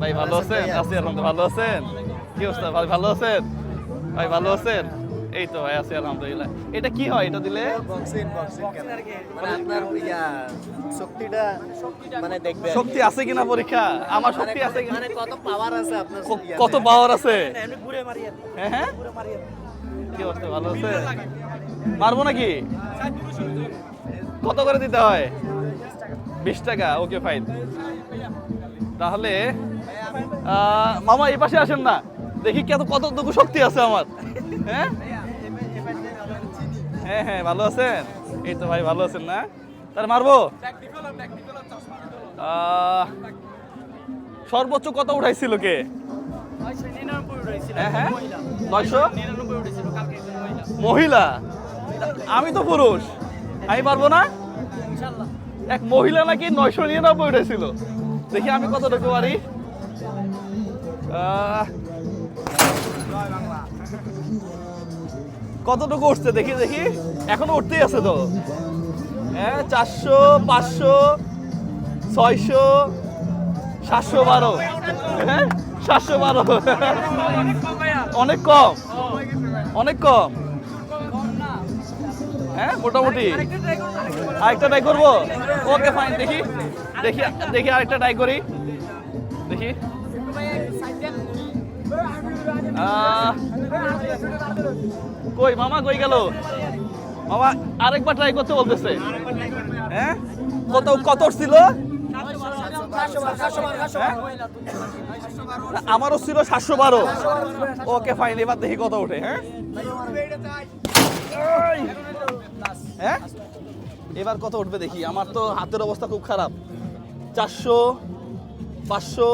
ভাই ভালো আছেন আছি আলহামদুলিল্লাহ। ভালো আছেন? কি অবস্থা? ভাই ভালো আছেন? ভাই ভালো আছেন? এই তো ভাই আছি আলহামদুলিল্লাহ। এটা কি হয় এটা দিলে? বক্সিং বক্সিং মানে আপনার ইয়া শক্তিটা মানে দেখবে শক্তি আছে কিনা পরীক্ষা? আমার শক্তি আছে কিনা? মানে কত পাওয়ার আছে আপনার কত পাওয়ার আছে? হ্যাঁ হ্যাঁ? কি। অবস্থা? ভালো আছে মারবো নাকি? কত করে দিতে হয়? বিশ টাকা? ওকে ফাইন তাহলে মামা এই পাশে আসেন না। দেখি কত কতটুকু শক্তি আছে আমার। হ্যাঁ? হ্যাঁ হ্যাঁ ভালো আছেন? এই তো ভাই ভালো আছেন না? তাহলে মারবো? সর্বোচ্চ কত উঠাইছিল কে? হ্যাঁ হ্যাঁ? মহিলা? আমি তো পুরুষ। আমি পারব না? এক মহিলা নাকি নয়শো নিরানব্বই উঠেছিল দেখি আমি কতটুকু পারি? কতটুকু উঠছে? দেখি দেখি। এখনও উঠতেই আছে তো। হ্যাঁ চারশো, পাঁচশো, ছয়শো, সাতশো বারো। হ্যাঁ সাতশো বারো। অনেক কম। অনেক কম। হ্যাঁ মোটামুটি। আরেকটা ট্রাই করব? ওকে ফাইন দেখি। দেখি দেখি আরেকটা ট্রাই করি। দেখি। কই, মামা কই গেল? মামা আরেকবার ট্রাই করতে বলতেছে। হ্যাঁ? কত কত ছিল? হ্যাঁ? আমারও ছিল সাতশো বারো। ওকে ফাইন এবার দেখি কত ওঠে হ্যাঁ? হ্যাঁ? এবার কত উঠবে দেখি। আমার তো হাতের অবস্থা খুব খারাপ। চারশো, পাঁচশো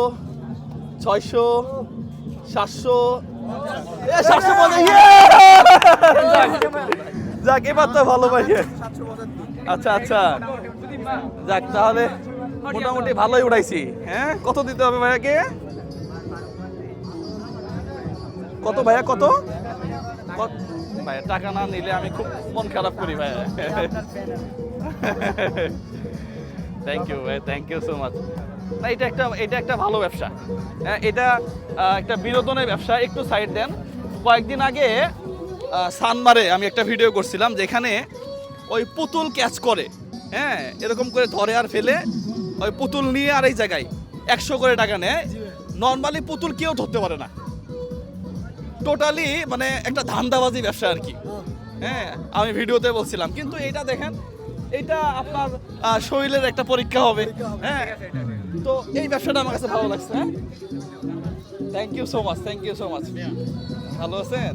ছয়শো সাতশো এ, সাতশো যাক, এবার তো ভালো পাইছে আচ্ছা আচ্ছা। যাক তাহলে মোটামুটি ভালোই উঠাইছি। হ্যাঁ? কত দিতে হবে ভাইয়াকে? কত ভাইয়া কত? কত- ভাইয়া টাকা না নিলে আমি খুব মন খারাপ করি ভাইয়া। থ্যাংক ইউ ভাই থ্যাংক ইউ সো মাচ না এটা একটা এটা একটা ভালো ব্যবসা। হ্যাঁ, এটা একটা বিনোদনের ব্যবসা একটু সাইড দেন। কয়েকদিন আগে সানমারে আমি একটা ভিডিও করছিলাম যেখানে ওই পুতুল ক্যাচ করে। হ্যাঁ এরকম করে ধরে আর ফেলে ওই পুতুল নিয়ে আর এই জায়গায় একশো করে টাকা নেয়। নর্মালি পুতুল কেউ ধরতে পারে না। টোটালি মানে একটা ধান্দাবাজি ব্যবসা আর কি। হ্যাঁ। আমি ভিডিওতে বলছিলাম। কিন্তু এটা দেখেন এটা আপনার শরীরের একটা পরীক্ষা হবে। হ্যাঁ? তো এই ব্যবসাটা আমার কাছে ভালো লাগছে হ্যাঁ? Thank you so much thank you so much ভালো আছেন?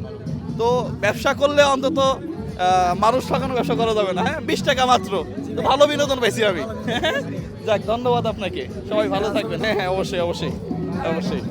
তো ব্যবসা করলে অন্তত মানুষ ঠকানো ব্যবসা করা যাবে না হ্যাঁ? বিশ টাকা মাত্র। তো ভালো বিনোদন পাইছি আমি। যাক, ধন্যবাদ আপনাকে। সবাই ভালো থাকবেন। হ্যাঁ হ্যাঁ অবশ্যই অবশ্যই অবশ্যই।